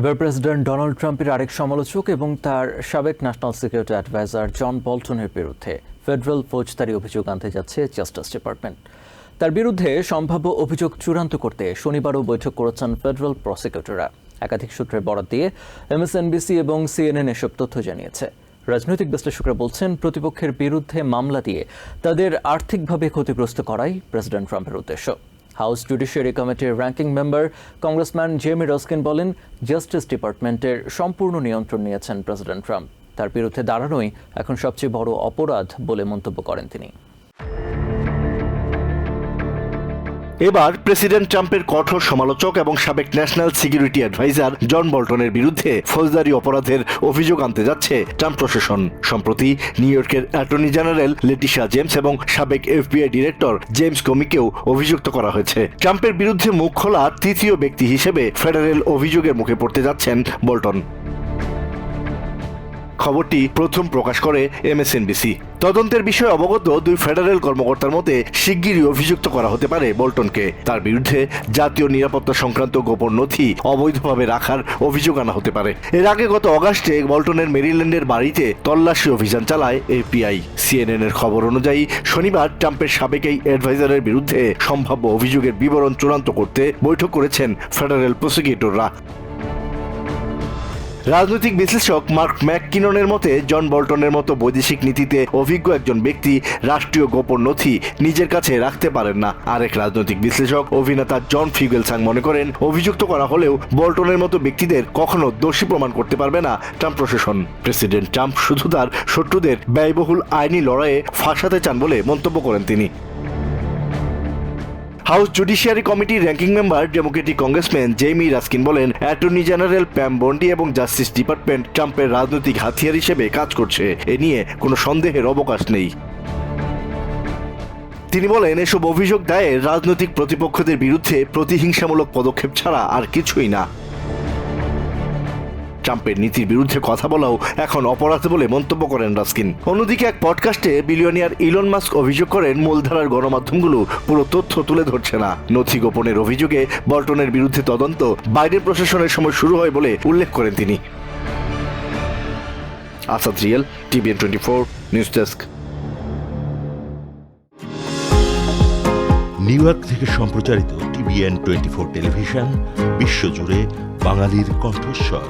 এবার president Donald ট্রাম্পের আরেক সমালোচক এবং তার সাবেক ন্যাশনাল সিকিউরিটি অ্যাডভাইজার জন বল্টনের বিরুদ্ধে ফেডারেল ফৌজদারি অভিযোগ আনতে যাচ্ছে জাস্টিস ডিপার্টমেন্ট। তার বিরুদ্ধে সম্ভাব্য অভিযোগ চূড়ান্ত করতে শনিবারও বৈঠক করেছেন ফেডারেল প্রসিকিউটররা। একাধিক সূত্রের বরাত দিয়ে এমএসএনবিসি এবং সিএনএন এসব তথ্য জানিয়েছে। রাজনৈতিক বিশ্লেষকরা বলছেন, প্রতিপক্ষের বিরুদ্ধে মামলা দিয়ে তাদের আর্থিকভাবে ক্ষতিগ্রস্ত করাই প্রেসিডেন্ট ট্রাম্পের উদ্দেশ্য। হাউস জুডিশিয়ারি কমিটির ranking member congressman Jamie Raskin বলেন জাস্টিস ডিপার্টমেন্টের সম্পূর্ণ নিয়ন্ত্রণ নিয়েছেন প্রেসিডেন্ট ট্রাম্প তার বিরুদ্ধে দাঁড়ানোই এখন সবচেয়ে বড় অপরাধ বলে মন্তব্য করেন তিনি। এবার প্রেসিডেন্ট ট্রাম্পের কঠোর সমালোচক এবং সাবেক ন্যাশনাল সিকিউরিটি অ্যাডভাইজার জন বল্টনের বিরুদ্ধে ফৌজদারি অপরাধের অভিযোগ আনতে যাচ্ছে ট্রাম্প প্রশাসন। সম্প্রতি নিউ ইয়র্কের অ্যাটর্নি জেনারেল লেটিশা জেমস এবং সাবেক এফবিআই ডিরেক্টর জেমস কমিকেও অভিযুক্ত করা হয়েছে। ট্রাম্পের বিরুদ্ধে মুখ খোলা তৃতীয় ব্যক্তি হিসেবে ফেডারেল অভিযোগের মুখে পড়তে যাচ্ছেন বল্টন। খবরটি প্রথম প্রকাশ করে এমএসএনবিসি। তদন্তের বিষয়ে অবগত দুই ফেডারেল কর্মকর্তার মতে, শিগগিরই অভিযুক্ত করা হতে পারে বল্টনকে। তার বিরুদ্ধে জাতীয় নিরাপত্তা সংক্রান্ত গোপন নথি অবৈধভাবে রাখার অভিযোগ আনা হতে পারে। এর আগে গত অগাস্টে বল্টনের মেরিল্যান্ডের বাড়িতে তল্লাশি অভিযান চালায় এফবিআই সিএনএন এর খবর অনুযায়ী, শনিবার ট্রাম্পের সাবেক এই অ্যাডভাইজারের বিরুদ্ধে সম্ভাব্য অভিযোগের বিবরণ চূড়ান্ত করতে বৈঠক করেছেন ফেডারেল প্রসিকিউটররা। রাজনৈতিক বিশ্লেষক মার্ক ম্যাককিননের মতে, জন বল্টনের মতো বৈদেশিক নীতিতে অভিজ্ঞ একজন ব্যক্তি রাষ্ট্রীয় গোপন নথি নিজের কাছে রাখতে পারেন না। আরেক রাজনৈতিক বিশ্লেষক অভিনেতা জন ফিগেলসাং মনে করেন, অভিযুক্ত করা হলেও বল্টনের মতো ব্যক্তিদের কখনো দোষী প্রমাণ করতে পারবে না ট্রাম্প প্রশাসন। প্রেসিডেন্ট ট্রাম্প শুধু তার শত্রুদের ব্যয়বহুল আইনি লড়াইয়ে ফাঁসাতে চান বলে মন্তব্য করেন তিনি। হাউস জুডিশিয়ারি কমিটির ranking member Democratic congressman Jamie Raskin বলেন অ্যাটর্নি জেনারেল প্যাম বন্ডি এবং জাস্টিস ডিপার্টমেন্ট ট্রাম্পের রাজনৈতিক হাতিয়ার হিসেবে কাজ করছে। এ নিয়ে কোনো সন্দেহের অবকাশ নেই। তিনি বলেন, এসব অভিযোগ দায়ের রাজনৈতিক প্রতিপক্ষদের বিরুদ্ধে প্রতিহিংসামূলক পদক্ষেপ ছাড়া আর কিছুই না। ট্রাম্পের নীতির বিরুদ্ধে কথা বলাও এখন অপরাধ বলে মন্তব্য করেন রাস্কিন। অন্যদিকে এক পডকাস্টে বিলিয়নিয়ার ইলন মাস্ক অভিযোগ করেন, মূলধারার গণমাধ্যমগুলো পুরো তথ্য তুলে ধরছে না। নথি গোপনের অভিযোগে বল্টনের বিরুদ্ধে তদন্ত বাইডেন প্রশাসনের সময় শুরু হয় বলে উল্লেখ করেন তিনি। Asad Real, TVN twenty four, news desk. New York থেকে সম্প্রচারিত টিভিএন টোয়েন্টি ফোর টেলিভিশন, বিশ্বজুড়ে বাঙালির কণ্ঠস্বর।